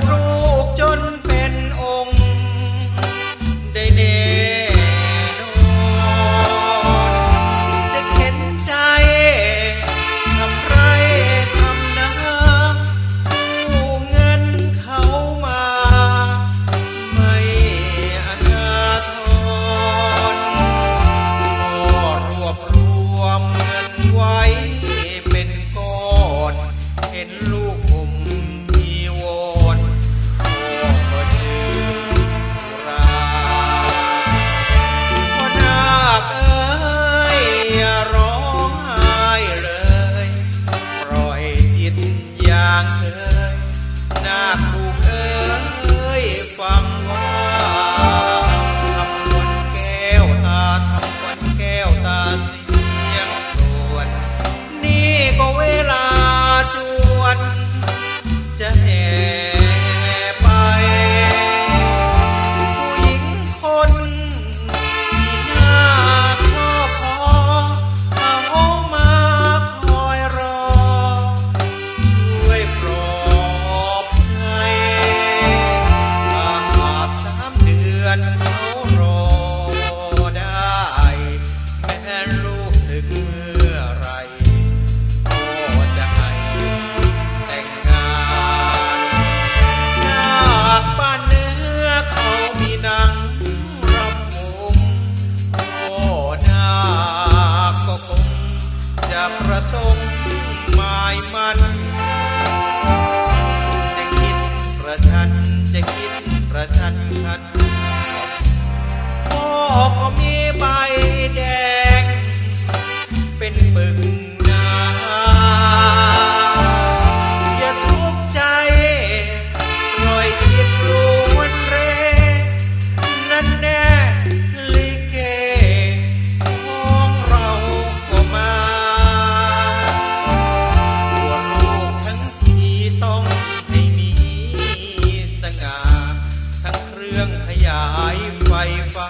borró. อย่ประสงค์หมายมัน จะคิดประชันจะคิดประชันขัดพ่อก็มีใบแดง เป็นปึก ต้องให้มีสง่า ทั้งเครื่องขยายไฟฟ้า